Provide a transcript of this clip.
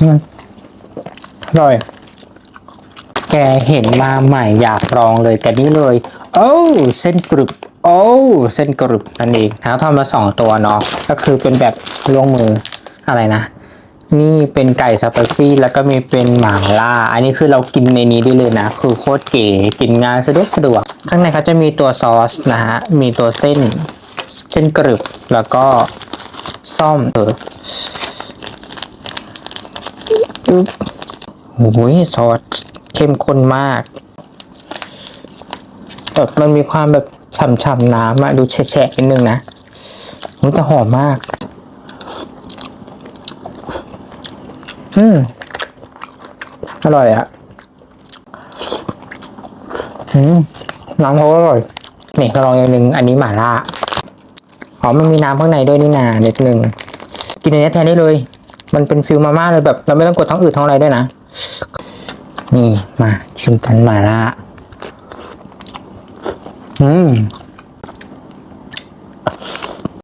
อร่อย แกเห็นมาใหม่อยากลองเลยแต่นี่เลย โอ้เส้นกรึบ โอ้เส้นกรึบนั่นเองนะทำมาสองตัวเนาะก็คือเป็นแบบลวงมืออะไรนะนี่เป็นไก่สไปซี่แล้วก็มีเป็นหมาล่า อันนี้คือเรากินในนี้ได้เลยนะ คือโคตรเก๋กินง่ายสะดวกสะดวก ข้างในเขาจะมีตัวซอสนะฮะ มีตัวเส้น เส้นกรึบ แล้วก็ซ่อมเออ อึ๊บโอ้ยซอสเข้มข้นมากแบบมันมีความแบบฉ่ำๆน้ำอะดูแฉะๆนิดนึงนะมันจะหอมมาก อืม อร่อยอะอืม น้ำเขาก็อร่อยนี่เราลองอย่างหนึ่งอันนี้หม่าล่า อ๋อ มันมีน้ำข้างในด้วยนี่นานิดหนึ่ง กินในนี้แทนได้เลย มันเป็นฟิลมาม่าเลยแบบ เราไม่ต้องกดท้องอืดท้องอะไรด้วยนะ นี่มาชิมกันมาละอืม